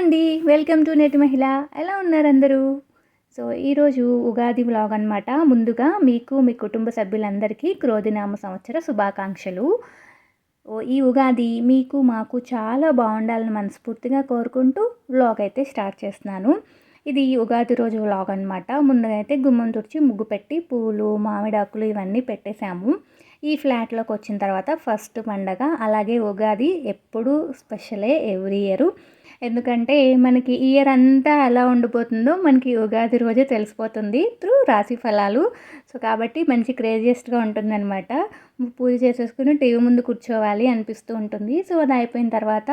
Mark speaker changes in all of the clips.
Speaker 1: అండి. Welcome to నేటి మహిళ. ఎలా ఉన్నారు అందరూ? సో ఈరోజు ఉగాది వ్లాగ్ అనమాట ముందుగా మీకు మీ కుటుంబ సభ్యులందరికీ క్రోధినామ సంవత్సర శుభాకాంక్షలు. ఓ ఈ ఉగాది మీకు మాకు చాలా బాగుండాలని మనస్ఫూర్తిగా కోరుకుంటూ వ్లాగ్ అయితే స్టార్ట్ చేస్తున్నాను. ఇది ఉగాది రోజు వ్లాగ్ అనమాట ముందుగా అయితే గుమ్మం తుడిచి ముగ్గు పెట్టి పూలు మామిడాకులు ఇవన్నీ పెట్టేశాము. ఈ ఫ్లాట్లోకి వచ్చిన తర్వాత ఫస్ట్ పండగ అలాగే ఉగాది ఎప్పుడు స్పెషలే ఎవ్రీ ఇయర్ ఎందుకంటే మనకి ఇయర్ అంతా ఎలా ఉండిపోతుందో మనకి ఉగాది రోజే తెలిసిపోతుంది త్రూ రాశి ఫలాలు. సో కాబట్టి మంచి క్రేజియస్ట్గా ఉంటుందన్నమాట. పూజ చేసేసుకుని టీవీ ముందు కూర్చోవాలి అనిపిస్తూ ఉంటుంది. సో అది అయిపోయిన తర్వాత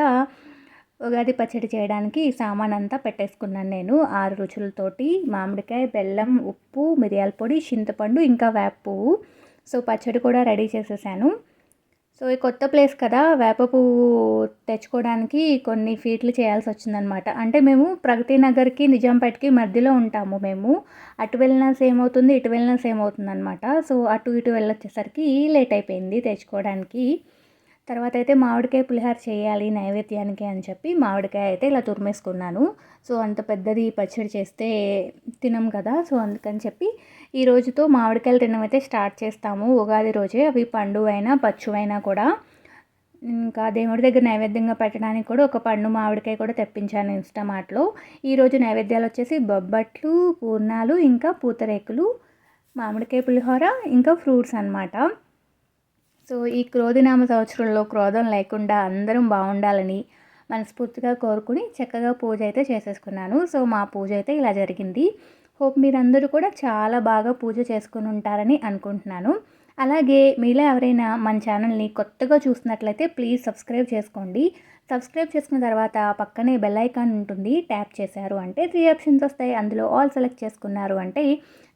Speaker 1: ఉగాది పచ్చడి చేయడానికి సామాన్ అంతా పెట్టేసుకున్నాను నేను. ఆరు రుచులతోటి మామిడికాయ బెల్లం ఉప్పు మిరియాల పొడి చింతపండు ఇంకా వేప పువ్వు. సో పచ్చడి కూడా రెడీ చేసేసాను. సో ఈ కొత్త ప్లేస్ కదా వేప పువ్వు తెచ్చుకోవడానికి కొన్ని ఫీట్లు చేయాల్సి వచ్చిందనమాట అంటే మేము ప్రగతి నగర్కి నిజాంపేటకి మధ్యలో ఉంటాము మేము. అటు వెళ్ళినా సేమ్ అవుతుంది ఇటు వెళ్ళినా సేమ్ అవుతుంది అనమాట సో అటు ఇటు వెళ్ళొచ్చేసరికి లేట్ అయిపోయింది తెచ్చుకోవడానికి. తర్వాత అయితే మామిడికాయ పులిహార చేయాలి నైవేద్యానికి అని చెప్పి మామిడికాయ అయితే ఇలా తురిమేసుకున్నాను. సో అంత పెద్దది పచ్చడి చేస్తే తినం కదా. సో అందుకని చెప్పి ఈ రోజుతో మామిడికాయలు తినడం అయితే స్టార్ట్ చేస్తాము. ఉగాది రోజే అవి పండువైనా పచ్చువైనా కూడా. ఇంకా దేవుడి దగ్గర నైవేద్యంగా పెట్టడానికి కూడా ఒక పండు మామిడికాయ కూడా తెప్పించాను ఇన్స్టామార్ట్లో. ఈరోజు నైవేద్యాలు వచ్చేసి బొబ్బట్లు పూర్ణాలు ఇంకా పూతరేకులు మామిడికాయ పులిహోర ఇంకా ఫ్రూట్స్ అనమాట సో ఈ క్రోధినామ సంవత్సరంలో క్రోధం లేకుండా అందరం బాగుండాలని మనస్ఫూర్తిగా కోరుకుని చక్కగా పూజ అయితే చేసేసుకున్నాను. సో మా పూజ అయితే ఇలా జరిగింది. హోప్ మీరందరూ కూడా చాలా బాగా పూజ చేసుకుని ఉంటారని అనుకుంటున్నాను. అలాగే మీలో ఎవరైనా మన ఛానల్ని కొత్తగా చూసినట్లయితే ప్లీజ్ సబ్స్క్రైబ్ చేసుకోండి. సబ్స్క్రైబ్ చేసుకున్న తర్వాత పక్కనే బెల్ ఐకాన్ ఉంటుంది. ట్యాప్ చేశారు అంటే త్రీ ఆప్షన్స్ వస్తాయి. అందులో ఆల్ సెలెక్ట్ చేసుకున్నారు అంటే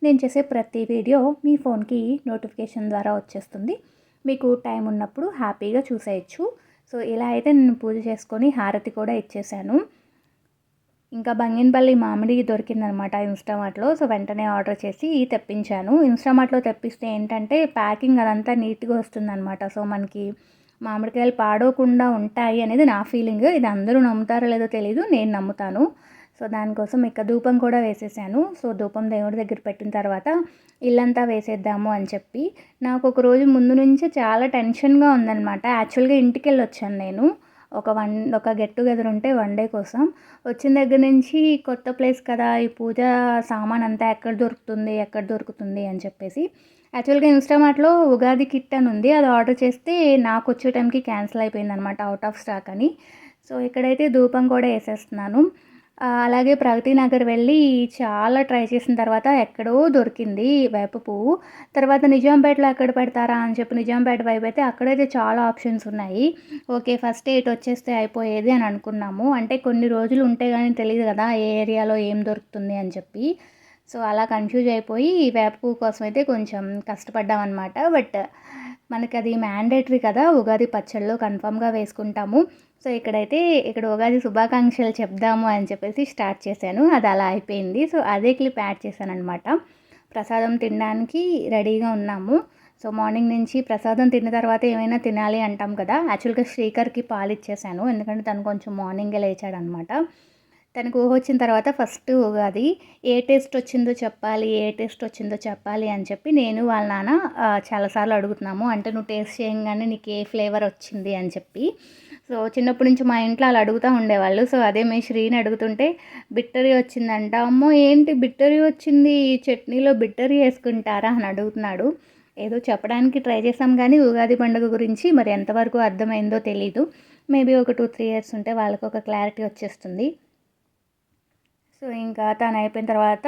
Speaker 1: నేను చేసే ప్రతి వీడియో మీ ఫోన్కి నోటిఫికేషన్ ద్వారా వచ్చేస్తుంది. మీకు టైం ఉన్నప్పుడు హ్యాపీగా చూసేయచ్చు. సో ఇలా అయితే నేను పూజ చేసుకొని హారతి కూడా ఇచ్చేసాను. ఇంకా బంగినపల్లి మామిడి దొరికిందనమాట ఇన్స్టామార్ట్లో. సో వెంటనే ఆర్డర్ చేసి తెప్పించాను. ఇన్స్టామార్ట్లో తెప్పిస్తే ఏంటంటే ప్యాకింగ్ అదంతా నీట్గా వస్తుందన్నమాట సో మనకి మామిడికాయలు పాడవకుండా ఉంటాయి అనేది నా ఫీలింగ్. ఇది అందరూ నమ్ముతారో లేదో తెలీదు నేను నమ్ముతాను. సో దానికోసం ఇక ధూపం కూడా వేసేసాను. సో ధూపం దేవుడి దగ్గర పెట్టిన తర్వాత ఇల్లంతా వేసేద్దాము అని చెప్పి నాకు ఒక రోజు ముందు నుంచి చాలా టెన్షన్గా ఉందనమాట యాక్చువల్గా ఇంటికి వెళ్ళి వచ్చాను నేను. ఒక వన్ ఒక గెట్ టుగెదర్ ఉంటే వన్ డే కోసం. వచ్చిన దగ్గర నుంచి కొత్త ప్లేస్ కదా ఈ పూజ సామాన్ అంతా ఎక్కడ దొరుకుతుంది ఎక్కడ దొరుకుతుంది అని చెప్పేసి. యాక్చువల్గా ఇన్స్టామార్ట్లో ఉగాది కిట్ అని ఉంది. అది ఆర్డర్ చేస్తే నాకు వచ్చే టైంకి క్యాన్సిల్ అయిపోయింది అనమాట అవుట్ ఆఫ్ స్టాక్ అని. సో ఇక్కడైతే ధూపం కూడా వేసేస్తున్నాను. అలాగే ప్రగతి నగర్ వెళ్ళి చాలా ట్రై చేసిన తర్వాత ఎక్కడో దొరికింది వేప పువ్వు. తర్వాత నిజాంపేటలో ఎక్కడ పెడతారా అని చెప్పి నిజాంపేట వైపు అయితే అక్కడైతే చాలా ఆప్షన్స్ ఉన్నాయి. ఓకే ఫస్ట్ ఎయిట్ వచ్చేస్తే అయిపోయేది అని అనుకున్నాము. అంటే కొన్ని రోజులు ఉంటే కానీ తెలియదు కదా ఏ ఏరియాలో ఏం దొరుకుతుంది అని చెప్పి. సో అలా కన్ఫ్యూజ్ అయిపోయి వేప పువ్వు కోసం అయితే కొంచెం కష్టపడ్డాం అనమాట బట్ మనకి అది మ్యాండేటరీ కదా ఉగాది పచ్చళ్ళు కన్ఫామ్గా వేసుకుంటాము. సో ఇక్కడైతే ఇక్కడ ఉగాది శుభాకాంక్షలు చెప్దాము అని చెప్పేసి స్టార్ట్ చేశాను. అది అలా అయిపోయింది. సో అదే క్లిప్ యాడ్ చేశాను అనమాట ప్రసాదం తినడానికి రెడీగా ఉన్నాము. సో మార్నింగ్ నుంచి ప్రసాదం తిన్న తర్వాత ఏమైనా తినాలి అంటాం కదా. యాక్చువల్గా శ్రీకర్కి పాలు ఇచ్చేసాను. ఎందుకంటే తను కొంచెం మార్నింగే లేచాడనమాట తనకు ఊహ వచ్చిన తర్వాత ఫస్ట్ ఉగాది ఏ టేస్ట్ వచ్చిందో చెప్పాలి ఏ టేస్ట్ వచ్చిందో చెప్పాలి అని చెప్పి నేను వాళ్ళ నాన్న చాలాసార్లు అడుగుతున్నాము. అంటే నువ్వు టేస్ట్ చేయంగానే నీకు ఏ ఫ్లేవర్ వచ్చింది అని చెప్పి. సో చిన్నప్పటి నుంచి మా ఇంట్లో అలా అడుగుతూ ఉండేవాళ్ళు. సో అదే మీ శ్రీని అడుగుతుంటే బిట్టరీ వచ్చిందంట. అమ్మో ఏంటి బిట్టరీ వచ్చింది? చట్నీలో బిట్టరీ వేసుకుంటారా? అని అడుగుతున్నాడు. ఏదో చెప్పడానికి ట్రై చేసాం కానీ ఉగాది పండుగ గురించి మరి ఎంతవరకు అర్థమైందో తెలీదు. మేబీ ఒక టూ త్రీ ఇయర్స్ ఉంటే వాళ్ళకు ఒక క్లారిటీ వచ్చేస్తుంది. సో ఇంకా తను అయిపోయిన తర్వాత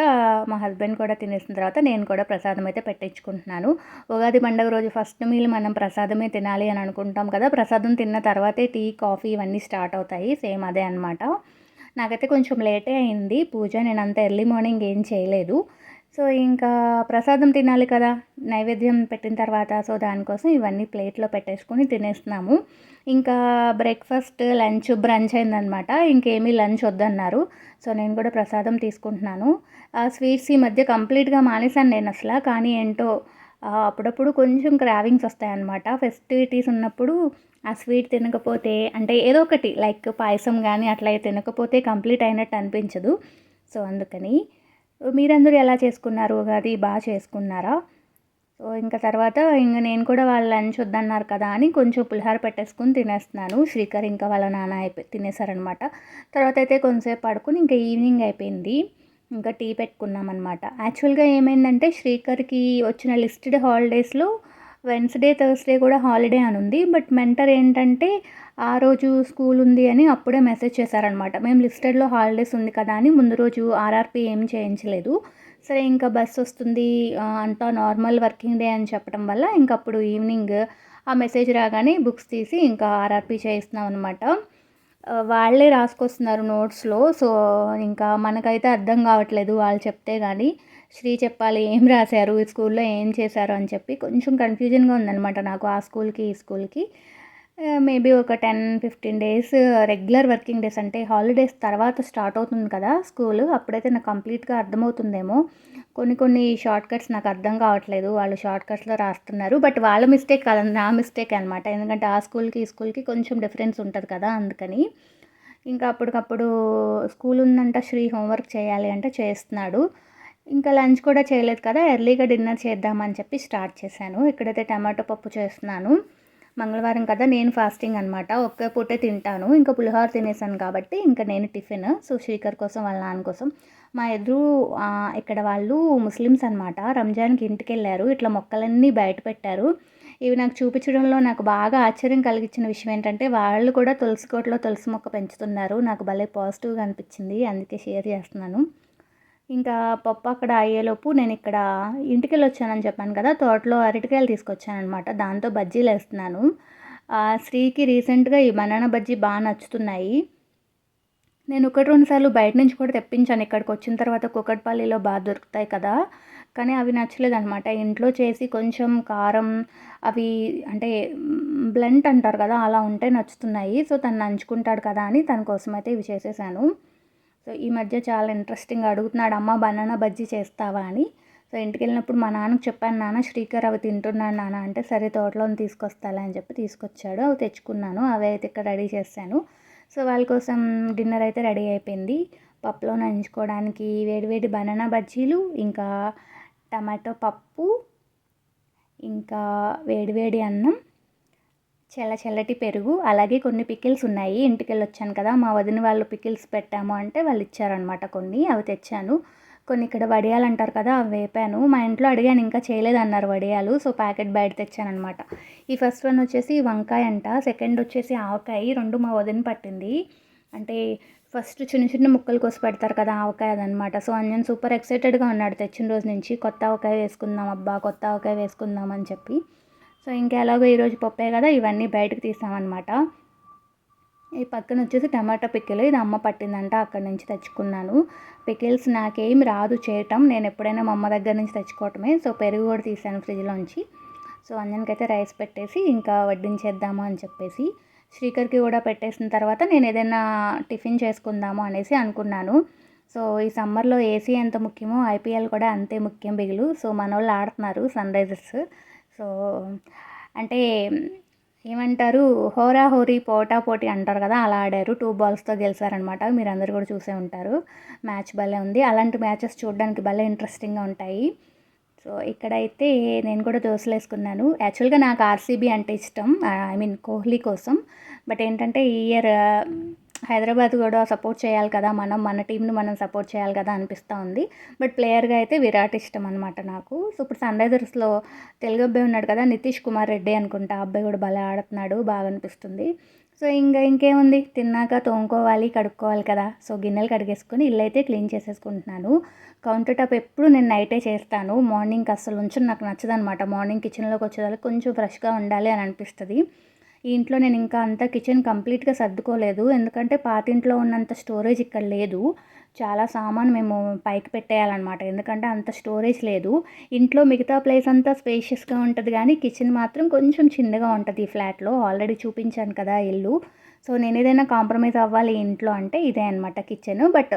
Speaker 1: మా హస్బెండ్ కూడా తినేసిన తర్వాత నేను కూడా ప్రసాదం అయితే పెట్టించుకుంటున్నాను. ఉగాది పండుగ రోజు ఫస్ట్ మీల్ మనం ప్రసాదమే తినాలి అని అనుకుంటాం కదా ప్రసాదం తిన్న తర్వాతే టీ కాఫీ ఇవన్నీ స్టార్ట్ అవుతాయి. సేమ్ అదే అనమాట నాకైతే కొంచెం లేటే అయింది. పూజ నేను అంత ఎర్లీ మార్నింగ్ ఏం చేయలేదు. సో ఇంకా ప్రసాదం తినాలి కదా నైవేద్యం పెట్టిన తర్వాత సో దానికోసం ఇవన్నీ ప్లేట్లో పెట్టేసుకొని తినేస్తున్నాము. ఇంకా బ్రేక్ఫాస్ట్ లంచ్ బ్రంచ్ అయిందనమాట. ఇంకేమీ లంచ్ వద్దన్నారు. సో నేను కూడా ప్రసాదం తీసుకుంటున్నాను. ఆ స్వీట్స్ ఈ మధ్య కంప్లీట్గా మానేశాను నేను అసలు కానీ ఏంటో అప్పుడప్పుడు కొంచెం క్రావింగ్స్ వస్తాయన్నమాట. ఫెస్టివిటీస్ ఉన్నప్పుడు ఆ స్వీట్ తినకపోతే అంటే ఏదో ఒకటి లైక్ పాయసం కానీ అట్లా తినకపోతే కంప్లీట్ అయినట్టు అనిపించదు. సో అందుకని మీరందరూ ఎలా చేసుకున్నారు? ఉగాది బాగా చేసుకున్నారా? సో ఇంకా తర్వాత ఇంక నేను కూడా వాళ్ళ లంచ్ వద్దన్నారు కదా అని కొంచెం పులిహార పెట్టేసుకుని తినేస్తున్నాను. శ్రీకర్ ఇంకా వాళ్ళ నాన్న అయిపోయి తినేసారనమాట. తర్వాత అయితే కొంతసేపు పడుకుని ఇంకా ఈవినింగ్ అయిపోయింది. ఇంకా టీ పెట్టుకున్నాం అనమాట యాక్చువల్గా ఏమైందంటే శ్రీకర్కి వచ్చిన లిస్టెడ్ హాలిడేస్లో వెన్స్డే థర్స్డే కూడా హాలిడే అని ఉంది. బట్ మెంటర్ ఏంటంటే ఆ రోజు స్కూల్ ఉంది అని అప్పుడే మెసేజ్ చేశారనమాట మేము లిస్టెడ్లో హాలిడేస్ ఉంది కదా అని ముందు రోజు ఆర్ఆర్పి ఏం చేయించలేదు. సరే ఇంకా బస్ వస్తుంది అంతా నార్మల్ వర్కింగ్ డే అని చెప్పడం వల్ల ఇంకప్పుడు ఈవినింగ్ ఆ మెసేజ్ రాగానే బుక్స్ తీసి ఇంకా ఆర్ఆర్పి చేయిస్తున్నాం అనమాట వాళ్ళే రాసుకొస్తున్నారు నోట్స్లో సో ఇంకా మనకైతే అర్థం కావట్లేదు వాళ్ళు చెప్తే కానీ శ్రీ చెప్పాలి ఏం రాశారు ఈ స్కూల్లో ఏం చేశారు అని చెప్పి కొంచెం కన్ఫ్యూజన్గా ఉందన్నమాట నాకు ఆ స్కూల్కి ఈ స్కూల్కి. మేబీ ఒక ten fifteen days regular working days అంటే హాలిడేస్ తర్వాత స్టార్ట్ అవుతుంది కదా స్కూల్. అప్పుడైతే నాకు కంప్లీట్గా అర్థమవుతుందేమో. కొన్ని కొన్ని షార్ట్ కట్స్ నాకు అర్థం కావట్లేదు. వాళ్ళు షార్ట్ కట్స్లో రాస్తున్నారు. బట్ వాళ్ళ మిస్టేక్ కాదు నా మిస్టేక్ అనమాట ఎందుకంటే ఆ స్కూల్కి ఈ స్కూల్కి కొంచెం డిఫరెన్స్ ఉంటుంది కదా అందుకని. ఇంకా అప్పటికప్పుడు స్కూల్ ఉందంట శ్రీ హోంవర్క్ చేయాలి అంటే చేస్తున్నాడు. ఇంకా లంచ్ కూడా చేయలేదు కదా ఎర్లీగా డిన్నర్ చేద్దామని చెప్పి స్టార్ట్ చేశాను. ఇక్కడైతే టమాటో పప్పు చేస్తున్నాను. మంగళవారం కదా నేను ఫాస్టింగ్ అనమాట ఒక్క పూటే తింటాను. ఇంకా పులిహోర తినేసాను కాబట్టి ఇంకా నేను టిఫిన్. సో శ్రీకర్ కోసం వాళ్ళ నాన్న కోసం. మా ఎదురు ఇక్కడ వాళ్ళు ముస్లిమ్స్ అనమాట రంజాన్కి ఇంటికి వెళ్ళారు. ఇట్లా మొక్కలన్నీ బయట పెట్టారు. ఇవి నాకు చూపించడంలో నాకు బాగా ఆశ్చర్యం కలిగించిన విషయం ఏంటంటే వాళ్ళు కూడా తులసి కోటలో తులసి మొక్క పెంచుతున్నారు. నాకు భలే పాజిటివ్గా అనిపించింది. అందుకే షేర్ చేస్తున్నాను. ఇంకా పప్పు అక్కడ అయ్యేలోపు నేను ఇక్కడ ఇంటికి వెళ్ళి వచ్చానని చెప్పాను కదా తోటలో అరటికాయలు తీసుకొచ్చాను అనమాట దాంతో బజ్జీలు వేస్తున్నాను. శ్రీకి రీసెంట్గా ఈ బనానా బజ్జీ బాగా నచ్చుతున్నాయి. నేను ఒకటి రెండు సార్లు బయట నుంచి కూడా తెప్పించాను. ఇక్కడికి వచ్చిన తర్వాత కుక్కట్పల్లిలో బాగా దొరుకుతాయి కదా కానీ అవి నచ్చలేదు అనమాట ఇంట్లో చేసి కొంచెం కారం అవి అంటే బ్లెంట్ అంటారు కదా అలా ఉంటే నచ్చుతున్నాయి. సో తను నంచుకుంటాడు కదా అని తన కోసం అయితే ఇవి చేసేసాను. సో ఈ మధ్య చాలా ఇంట్రెస్టింగ్ అడుగుతున్నాడు అమ్మ బనానా బజ్జీ చేస్తావా? అని. సో ఇంటికి వెళ్ళినప్పుడు మా నాన్నకు చెప్పాను నాన్న శ్రీకర్ అవి తింటున్నాను నాన్న. అంటే సరే తోటలో తీసుకొస్తాలే అని చెప్పి తీసుకొచ్చాడు. అవి తెచ్చుకున్నాను అవి అయితే ఇక్కడ రెడీ చేశాను. సో వాళ్ళ కోసం డిన్నర్ అయితే రెడీ అయిపోయింది. పప్పులో నంచుకోవడానికి వేడివేడి బనానా బజ్జీలు ఇంకా టమాటో పప్పు ఇంకా వేడివేడి అన్నం చల్ల చల్లటి పెరుగు అలాగే కొన్ని పికిల్స్ ఉన్నాయి. ఇంటికి వెళ్ళి వచ్చాను కదా మా వదిన వాళ్ళు పికిల్స్ పెట్టాము అంటే వాళ్ళు ఇచ్చారనమాట కొన్ని అవి తెచ్చాను. కొన్ని ఇక్కడ వడియాలు అంటారు కదా అవి వేపాను. మా ఇంట్లో అడిగాను ఇంకా చేయలేదన్నారు వడియాలు సో ప్యాకెట్ బయట తెచ్చానమాట ఈ ఫస్ట్ వన్ వచ్చేసి వంకాయ అంట సెకండ్ వచ్చేసి ఆవకాయ రెండు మా వదిన పట్టింది. అంటే ఫస్ట్ చిన్న చిన్న ముక్కలు కోసి పెడతారు కదా ఆవకాయ అదనమాట. సో అంజన్ సూపర్ ఎక్సైటెడ్గా ఉన్నాడు తెచ్చిన రోజు నుంచి. కొత్త ఆవకాయ వేసుకుందాం అబ్బా కొత్త ఆవకాయ వేసుకుందాం అని చెప్పి. సో ఇంకా ఎలాగో ఈరోజు పప్పే కదా ఇవన్నీ బయటకు తీసామన్నమాట. ఈ పక్కన వచ్చేసి టమాటా పిక్కిలు ఇది అమ్మ పట్టిందంట అక్కడి నుంచి తెచ్చుకున్నాను. పికిల్స్ నాకేం రాదు చేయటం నేను ఎప్పుడైనా మా అమ్మ దగ్గర నుంచి తెచ్చుకోవటమే. సో పెరుగు కూడా తీసాను ఫ్రిడ్జ్లోంచి. సో అందరికైతే రైస్ పెట్టేసి ఇంకా వడ్డించేద్దాము అని చెప్పేసి శ్రీకర్కి కూడా పెట్టేసిన తర్వాత నేను ఏదైనా టిఫిన్ చేసుకుందాము అనేసి అనుకున్నాను. సో ఈ సమ్మర్లో ఏసీ ఎంత ముఖ్యమో ఐపీఎల్ కూడా అంతే ముఖ్యం బిగులు. సో మన వాళ్ళు ఆడుతున్నారు సన్ రైజర్స్. సో అంటే ఏమంటారు? హోరా హోరీ పోటా పోటీ అంటారు కదా అలా ఆడారు. టూ బాల్స్తో గెలిచారనమాట. మీరు అందరు కూడా చూసే ఉంటారు. మ్యాచ్ భలే ఉంది. అలాంటి మ్యాచెస్ చూడడానికి భలే ఇంట్రెస్టింగ్గా ఉంటాయి. సో ఇక్కడైతే నేను కూడా దోశలు వేసుకున్నాను. యాక్చువల్గా నాకు ఆర్సీబీ అంటే ఇష్టం. ఐ మీన్ కోహ్లీ కోసం. బట్ ఏంటంటే ఈ ఇయర్ హైదరాబాద్ కూడా సపోర్ట్ చేయాలి కదా మనం మన టీంని మనం సపోర్ట్ చేయాలి కదా అనిపిస్తూ ఉంది. బట్ ప్లేయర్గా అయితే విరాట్ ఇష్టం అనమాట నాకు. సో ఇప్పుడు సన్ రైజర్స్లో తెలుగు అబ్బాయి ఉన్నాడు కదా నితీష్ కుమార్ రెడ్డి అనుకుంటా అబ్బాయి కూడా భలే ఆడుతున్నాడు బాగా అనిపిస్తుంది. సో ఇంకా ఇంకేముంది? తిన్నాక తోముకోవాలి కడుక్కోవాలి కదా. సో గిన్నెలు కడిగేసుకొని ఇల్లు అయితే క్లీన్ చేసేసుకుంటున్నాను. కౌంటర్ టాప్ ఎప్పుడు నేను నైటే చేస్తాను. మార్నింగ్ అస్సలు ఉంచు నాకు నచ్చదనమాట మార్నింగ్ కిచెన్లోకి వచ్చేదానికి కొంచెం ఫ్రెష్గా ఉండాలి అని అనిపిస్తుంది. ఈ ఇంట్లో నేను ఇంకా అంతా కిచెన్ కంప్లీట్గా సర్దుకోలేదు. ఎందుకంటే పాతింట్లో ఉన్నంత స్టోరేజ్ ఇక్కడ లేదు. చాలా సామాన్ మేము పైకి పెట్టేయాలన్నమాట. ఎందుకంటే అంత స్టోరేజ్ లేదు. ఇంట్లో మిగతా ప్లేస్ అంతా స్పేషియస్గా ఉంటుంది కానీ కిచెన్ మాత్రం కొంచెం చిన్నగా ఉంటుంది ఈ ఫ్లాట్లో. ఆల్రెడీ చూపించాను కదా ఇల్లు. సో నేను ఏదైనా కాంప్రమైజ్ అవ్వాలి ఇంట్లో అంటే ఇదే అనమాట కిచెన్. బట్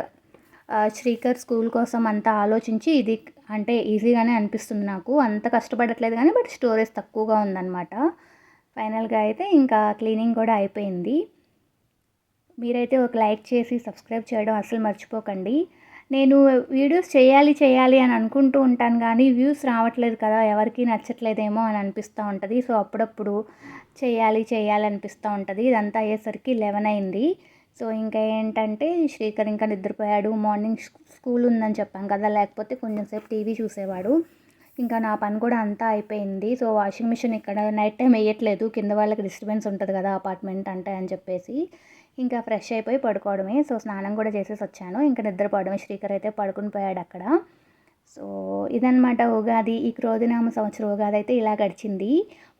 Speaker 1: శ్రీకర్ స్కూల్ కోసం అంతా ఆలోచించి ఇది అంటే ఈజీగానే అనిపిస్తుంది నాకు. అంత కష్టపడట్లేదు కానీ బట్ స్టోరేజ్ తక్కువగా ఉందన్నమాట. ఫైనల్గా అయితే ఇంకా క్లీనింగ్ కూడా అయిపోయింది. మీరైతే ఒక లైక్ చేసి సబ్స్క్రైబ్ చేయడం అసలు మర్చిపోకండి. నేను వీడియోస్ చేయాలి చేయాలి అని అనుకుంటూ ఉంటాను కానీ వ్యూస్ రావట్లేదు కదా ఎవరికి నచ్చట్లేదేమో అని అనిపిస్తూ ఉంటుంది. సో అప్పుడప్పుడు చేయాలి చేయాలి అనిపిస్తూ ఉంటుంది. ఇదంతా అయ్యేసరికి లెవెన్ అయింది. సో ఇంకా ఏంటంటే శ్రీకర్ ఇంకా నిద్రపోయాడు. మార్నింగ్ స్కూల్ ఉందని చెప్పాం కదా లేకపోతే కొంచెంసేపు టీవీ చూసేవాడు. ఇంకా నా పని కూడా అంతా అయిపోయింది. సో వాషింగ్ మిషన్ ఇక్కడ నైట్ టైం వేయట్లేదు. కింద వాళ్ళకి డిస్టర్బెన్స్ ఉంటుంది కదా అపార్ట్మెంట్ అంటే అని చెప్పేసి. ఇంకా ఫ్రెష్ అయిపోయి పడుకోవడమే. సో స్నానం కూడా చేసేసి వచ్చాను. ఇంకా నిద్రపోవడమే శ్రీకర్ అయితే పడుకుని పోయాడు అక్కడ. సో ఇదనమాట ఉగాది. ఈ క్రోధినామ సంవత్సరం ఉగాది అయితే ఇలా గడిచింది.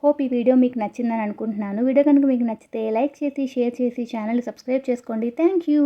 Speaker 1: హోప్ ఈ వీడియో మీకు నచ్చిందని అనుకుంటున్నాను. వీడియో కనుక మీకు నచ్చితే లైక్ చేసి షేర్ చేసి ఛానల్ సబ్స్క్రైబ్ చేసుకోండి. Thank you.